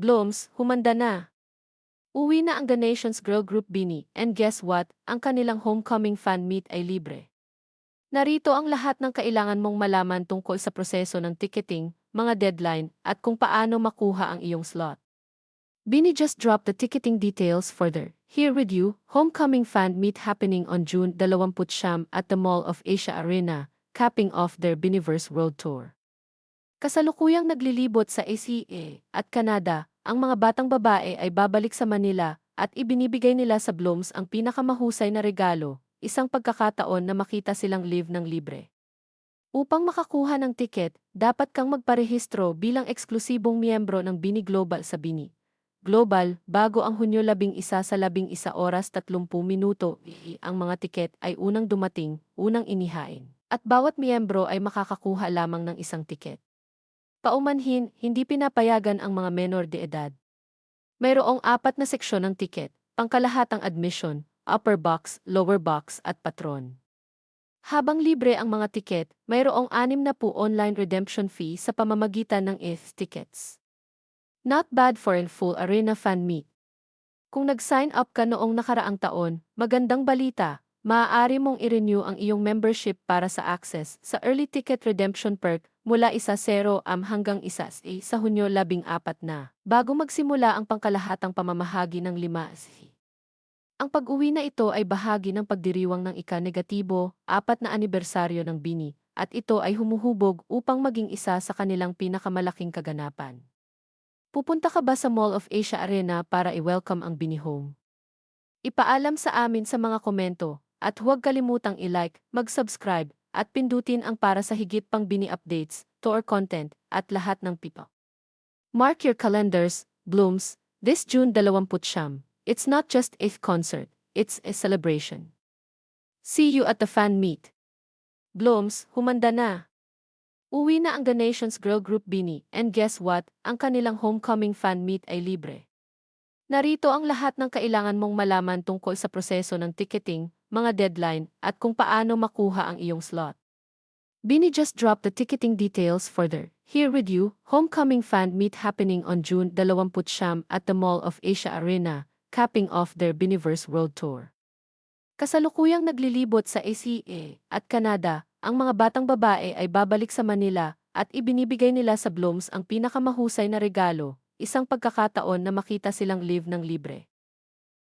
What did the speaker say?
Blooms, humanda na. Uwi na ang The Nations Girl Group Bini, and guess what? Ang kanilang homecoming fan meet ay libre. Narito ang lahat ng kailangan mong malaman tungkol sa proseso ng ticketing, mga deadline, at kung paano makuha ang iyong slot. Bini just dropped the ticketing details further. Here with you, homecoming fan meet happening on June 20 at the Mall of Asia Arena, capping off their Biniverse World Tour. Kasalukuyang naglilibot sa ACA at Canada, ang mga batang babae ay babalik sa Manila at ibinibigay nila sa Blooms ang pinakamahusay na regalo, isang pagkakataon na makita silang live ng libre. Upang makakuha ng tiket, dapat kang magparehistro bilang eksklusibong miyembro ng Bini Global sa Bini. Global, bago ang Hunyo 11 sa 11 oras 30 minuto, ang mga tiket ay unang dumating, unang inihain. At bawat miyembro ay makakakuha lamang ng isang tiket. Paumanhin, hindi pinapayagan ang mga menor de edad. Mayroong apat na seksyon ng tiket, pangkalahatang admission, upper box, lower box at patron. Habang libre ang mga tiket, mayroong anim na po online redemption fee sa pamamagitan ng ETH tickets. Not bad for a full arena fan meet. Kung nag-sign up ka noong nakaraang taon, magandang balita, maaari mong i-renew ang iyong membership para sa access sa early ticket redemption perk mula isa 0 am hanggang isa a sa Hunyo 14 na, bago magsimula ang pangkalahatang pamamahagi ng 5 Ang pag-uwi na ito ay bahagi ng pagdiriwang ng ika-negatibo, apat na anibersaryo ng Bini, at ito ay humuhubog upang maging isa sa kanilang pinakamalaking kaganapan. Pupunta ka ba sa Mall of Asia Arena para i-welcome ang Bini Home? Ipaalam sa amin sa mga komento, at huwag kalimutang i-like, mag-subscribe, at pindutin ang para sa higit pang bini updates, tour content, at lahat ng pipa. Mark your calendars, Blooms, this June 20 It's not just a concert, it's a celebration. See you at the fan meet. Blooms, humanda na. Uwi na ang The Nations Girl Group Bini, and guess what? Ang kanilang homecoming fan meet ay libre. Narito ang lahat ng kailangan mong malaman tungkol sa proseso ng ticketing, mga deadline, at kung paano makuha ang iyong slot. Bini just dropped the ticketing details further. Here with you, homecoming fan meet happening on June 20 at the Mall of Asia Arena, capping off their Biniverse World Tour. Kasalukuyang naglilibot sa ACA at Canada, ang mga batang babae ay babalik sa Manila at ibinibigay nila sa Blooms ang pinakamahusay na regalo, isang pagkakataon na makita silang live ng libre.